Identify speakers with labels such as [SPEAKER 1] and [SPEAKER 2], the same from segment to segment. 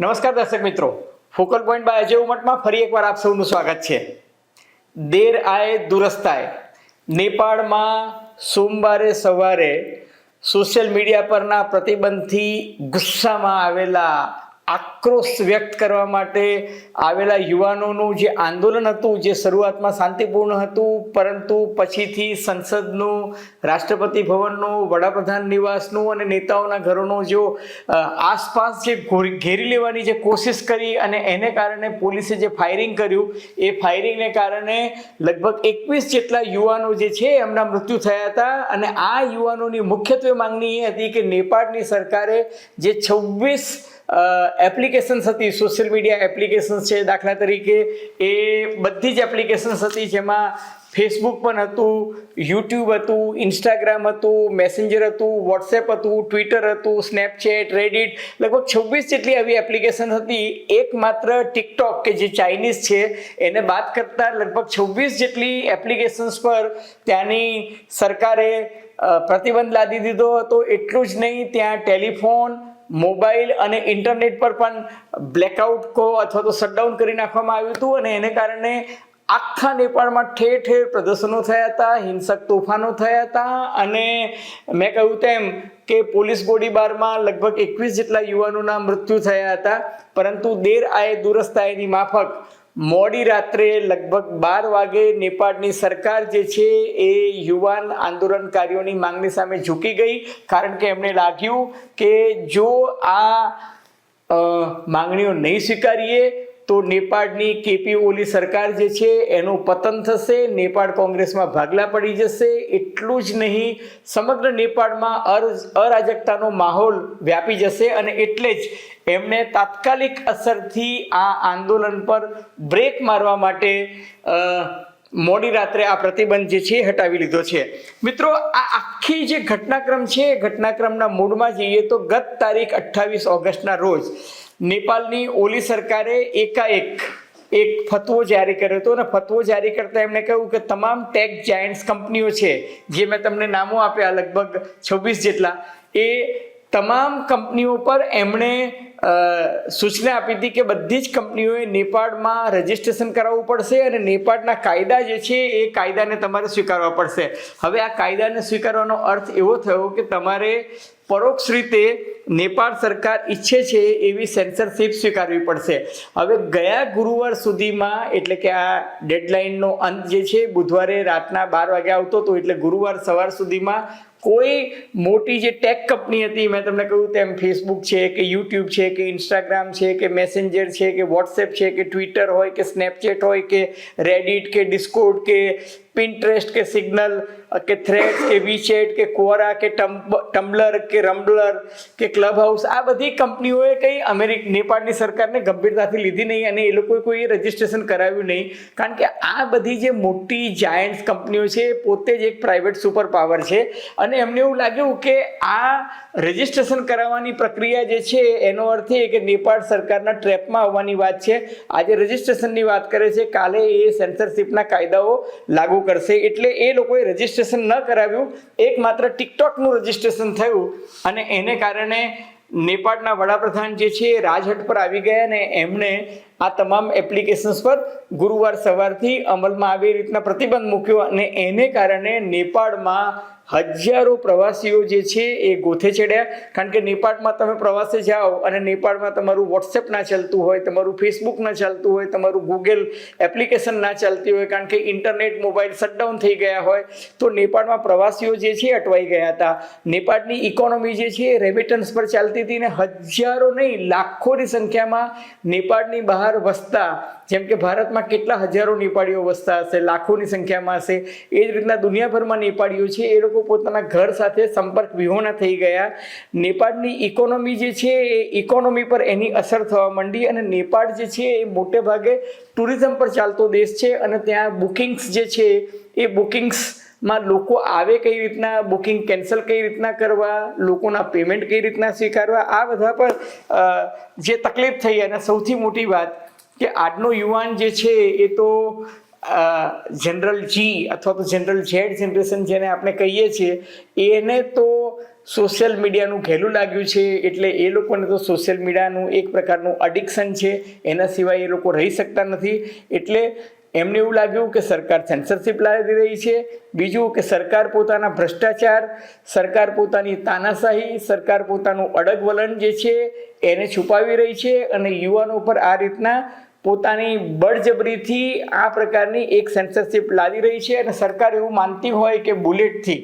[SPEAKER 1] નમસ્કાર દર્શક મિત્રો. ફોકલ પોઈન્ટ બાય અજય ઉમટમાં ફરી એકવાર આપ સૌનું સ્વાગત છે. દેર આય દુરસ્તાય. નેપાળમાં સોમવારે સવારે સોશિયલ મીડિયા પરના પ્રતિબંધથી ગુસ્સામાં આવેલા આક્રોશ વ્યક્ત કરવા માટે આવેલા યુવાનોનું જે આંદોલન હતું, જે શરૂઆતમાં શાંતિપૂર્ણ હતું, પરંતુ પછીથી સંસદનું, રાષ્ટ્રપતિ ભવનનું, વડાપ્રધાન નિવાસનું અને નેતાઓના ઘરોનો જો આસપાસ જે ઘોરી- લેવાની જે કોશિશ કરી અને એને કારણે પોલીસે જે ફાયરિંગ કર્યું, એ ફાયરિંગને કારણે લગભગ એકવીસ જેટલા યુવાનો જે છે, એમના મૃત્યુ થયા હતા અને આ યુવાનોની મુખ્યત્વે માંગણી એ હતી કે નેપાળની સરકારે જે છવ્વીસ એપ્લિકેશન્સ હતી સોશિયલ મીડિયા એપ્લિકેશન્સ છે દાખલા તરીકે. એ બધી જ એપ્લિકેશન્સ હતી જેમાં ફેસબુક પણ હતું યુટ્યુબ હતું ઇન્સ્ટાગ્રામ હતું મેસેન્જર હતું વોટ્સએપ હતું ટ્વિટર હતું સ્નેપચેટ રેડિટ લગભગ છવ્વીસ જેટલી આવી એપ્લિકેશન હતી. એકમાત્ર ટિકટોક કે જે ચાઇનીઝ છે, એને બાદ કરતાં લગભગ છવ્વીસ જેટલી એપ્લિકેશન્સ પર ત્યાંની સરકારે પ્રતિબંધ લાદી દીધો હતો. એટલું જ નહીં, ત્યાં ટેલિફોન મોબાઈલ અને ઇન્ટરનેટ પર પણ બ્લેકઆઉટ કહો અથવા તો શટડાઉન કરી નાખવામાં આવ્યું હતું અને એને કારણે આખા નેપાળમાં ઠેર ઠેર પ્રદર્શનો થયા હતા, હિંસક તોફાનો થયા હતા અને મેં કહ્યું તેમ કે પોલીસ ગોળીબારમાં લગભગ એકવીસ જેટલા યુવાનોના મૃત્યુ થયા હતા, પરંતુ દેર આય દુરસ્તાયની માફક મોડી રાત્રે લગભગ બાર વાગે નેપાળની સરકાર જે છે એ યુવાન આંદોલનકારીઓની માંગણી સામે ઝૂકી ગઈ. કારણ કે એમને લાગ્યું કે જો આ માંગણીઓ નહીં સ્વીકારીએ તો નેપાળની કેપી ઓલી સરકાર જે છે, એનું પતન થશે, નેપાળ કોંગ્રેસમાં ભાગલા પડી જશે. એટલું જ નહીં, સમગ્ર નેપાળમાં અર, અરાજકતાનો માહોલ વ્યાપી જશે અને એટલે જ એમણે તાત્કાલિક અસરથી આ આંદોલન પર બ્રેક મારવા માટે મોડી રાત્રે આ પ્રતિબંધ જે છે, હટાવી લીધો છે. મિત્રો, આ આખી જે ઘટનાક્રમ છે ઘટનાક્રમના મૂળમાં જઈએ તો ગત તારીખ અઠ્ઠાવીસ ઓગસ્ટના રોજ નેપાળની ઓલી સરકારે એકાએક એક ફતવો જારી કર્યો હતો અને ફતવો જારી કરતા એમણે કહ્યું કે તમામ ટેક જાયન્ટ્સ કંપનીઓ છે, જે મેં તમને નામો આપ્યા લગભગ છવ્વીસ જેટલા, એ તમામ કંપનીઓ પર એમણે સૂચના આપી હતી કે બધી જ કંપનીઓએ નેપાળમાં રજીસ્ટ્રેશન કરાવવું પડશે અને નેપાળના કાયદા જે છે એ કાયદાને તમારે સ્વીકારવા પડશે. હવે આ કાયદાને સ્વીકારવાનો અર્થ એવો થયો કે તમારે પરોક્ષ રીતે નેપાળ સરકાર ઈચ્છે છે એવી સેન્સરશીપ સ્વીકારવી પડશે. હવે ગયા ગુરુવાર સુધીમાં એટલે કે આ ડેડલાઇનનો અંત જે છે, બુધવારે રાતના બાર વાગે આવતો હતો, એટલે ગુરુવાર સવાર સુધીમાં કોઈ મોટી જે ટેક કંપની હતી, મેં તમને કહ્યું તેમ ફેસબુક છે કે યુટ્યુબ છે કે ઇન્સ્ટાગ્રામ છે કે મેસેન્જર છે કે વોટ્સએપ છે કે ટ્વિટર હોય કે સ્નેપચેટ હોય કે રેડિટ કે ડિસ્કોડ કે પિન્ટરેસ્ટ કે સિગ્નલ કે થ્રેડ કે વીચેટ કે કોરા કે ટમ્બલર કે રમ્બલર કે ક્લબ હાઉસ આ બધી કંપનીઓએ કંઈ અમેરિક, નેપાળની સરકારને ગંભીરતાથી લીધી નહીં અને એ લોકોએ કોઈ રજીસ્ટ્રેશન કરાવ્યું નહીં. કારણ કે આ બધી જે મોટી જાયન્ટ્સ કંપનીઓ છે, એ પોતે જ એક પ્રાઇવેટ સુપર પાવર છે. અને એમને એવું લાગ્યું કે આ રજીસ્ટ્રેશન કરાવવાની પ્રક્રિયા જે છે, એનો અર્થ એ કે નેપાળ સરકારના ટ્રેપમાં આવવાની વાત છે. આજે રજીસ્ટ્રેશનની વાત કરે છે, કાલે એ સેન્સરશિપના કાયદાઓ લાગુ કરશે. એટલે એ લોકોએ રજીસ્ટ્રેશન ન કરાવ્યું. એકમાત્ર ટિકટોકનું રજીસ્ટ્રેશન થયું અને એને કારણે નેપાળના વડાપ્રધાન જે છે રાજહટ પર આવી ગયા અને એમણે આ તમામ એપ્લિકેશન્સ પર ગુરુવાર સવારથી અમલમાં આવી રીતના પ્રતિબંધ મૂક્યો અને એને કારણે નેપાળમાં હજારો પ્રવાસીઓ જે છે એ ગોથે ચડ્યા. કારણ કે નેપાળમાં તમે પ્રવાસે જાઓ અને નેપાળમાં તમારું વોટ્સએપ ના ચાલતું હોય, તમારું ફેસબુક ના ચાલતું હોય, તમારું ગૂગલ એપ્લિકેશન ના ચાલતી હોય, કારણ કે ઇન્ટરનેટ મોબાઈલ શટડાઉન થઈ ગયા હોય, તો નેપાળમાં પ્રવાસીઓ જે છે અટવાઈ ગયા હતા. નેપાળની ઇકોનોમી જે છે એ રેમિટન્સ પર ચાલતી હતી ને હજારો નહીં, લાખોની સંખ્યામાં નેપાળની બહાર વસતા જેમ કે ભારતમાં કેટલા હજારો નેપાળીઓ વસતા હશે, લાખોની સંખ્યામાં હશે, એ જ રીતના દુનિયાભરમાં નેપાળીઓ છે, એ લોકો પોતાના ઘર સાથે સંપર્ક વિહોણા થઈ ગયા. નેપાળની ઇકોનોમી જે છે, એ ઇકોનોમી પર એની અસર થવા માંડી અને નેપાળ જે છે, એ મોટે ભાગે ટુરિઝમ પર ચાલતો દેશ છે અને ત્યાં બુકિંગ્સ જે છે, એ બુકિંગ્સમાં લોકો આવે કઈ રીતના બુકિંગ કેન્સલ કઈ રીતના કરવા, લોકોના પેમેન્ટ કઈ રીતના સ્વીકારવા, આ બધા પર જે તકલીફ થઈ અને સૌથી મોટી વાત કે આજનો યુવાન જે છે એ તો જનરલ જી અથવા તો જનરલ ઝેડ જનરેશન જેને આપણે કહીએ છીએ, એને તો સોશિયલ મીડિયાનું ઘેલું લાગ્યું છે, એટલે એ લોકોને તો સોશિયલ મીડિયાનું એક પ્રકારનું અડિક્શન છે, એના સિવાય એ લોકો રહી શકતા નથી. એટલે એમને એવું લાગ્યું કે સરકાર સેન્સરશિપ લાવી રહી છે. બીજું કે સરકાર પોતાના ભ્રષ્ટાચાર, સરકાર પોતાની તાનાશાહી, સરકાર પોતાનું અડગ વલણ જે છે, એને છુપાવી રહી છે અને યુવાનો પર આ રીતના પોતાની બળજબરીથી આ પ્રકારની એક સેન્સરશિપ લાવી રહી છે અને સરકાર એવું માનતી હોય કે બુલેટથી,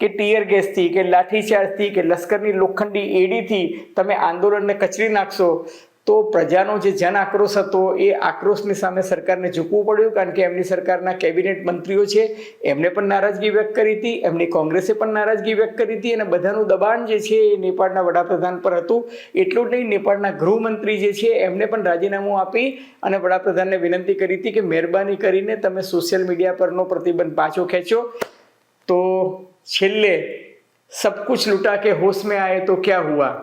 [SPEAKER 1] કે ટીયર ગેસથી કે લાઠીચાર્જથી, કે લશ્કરની લોખંડી એડીથી તમે આંદોલનને કચરી નાખશો તો પ્રજાનો જે જન આક્રોશ હતો એ આક્રોશની સામે સરકારને ઝૂકવું પડ્યું કારણ કે એમની સરકારના કેબિનેટ મંત્રીઓ છે, એમને પણ નારાજગી વ્યક્ત કરી હતી, એમની કોંગ્રેસે પણ નારાજગી વ્યક્ત કરી હતી અને બધાનું દબાણ જે છે એ નેપાળના વડાપ્રધાન પર હતું. એટલું જ નહીં, નેપાળના ગૃહમંત્રી જે છે એમને પણ રાજીનામું આપી અને વડાપ્રધાનને વિનંતી કરી હતી કે મહેરબાની કરીને તમે સોશિયલ મીડિયા પરનો પ્રતિબંધ પાછો ખેંચો. તો છેલ્લે, સબ કુછ લૂંટા કે હોશ મેં આયે તો ક્યાં હુઆ?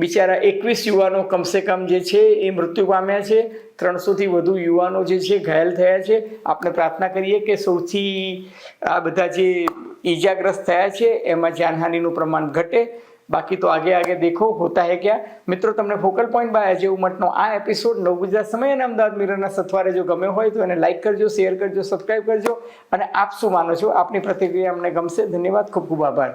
[SPEAKER 1] બિચારા એકવીસ યુવાનો કમસે કમ જે છે એ મૃત્યુ પામ્યા છે. ત્રણસોથી વધુ યુવાનો જે છે ઘાયલ થયા છે. આપણે પ્રાર્થના કરીએ કે સૌથી આ બધા જે ઈજાગ્રસ્ત થયા છે એમાં જાનહાનિનું પ્રમાણ ઘટે. બાકી તો આગે આગે દેખો, હોતા હે ક્યાં? મિત્રો, તમને ફોકલ પોઈન્ટ બાય અજય ઉમટનો આ એપિસોડ નવ ગુજરાત સમય અને અમદાવાદ મિરરના સથવારે જો ગમ્યો હોય તો એને લાઈક કરજો શેર કરજો સબસ્ક્રાઈબ કરજો અને આપ શું માનો છો? આપની પ્રતિક્રિયા અમને ગમશે. ધન્યવાદ, ખૂબ ખૂબ આભાર.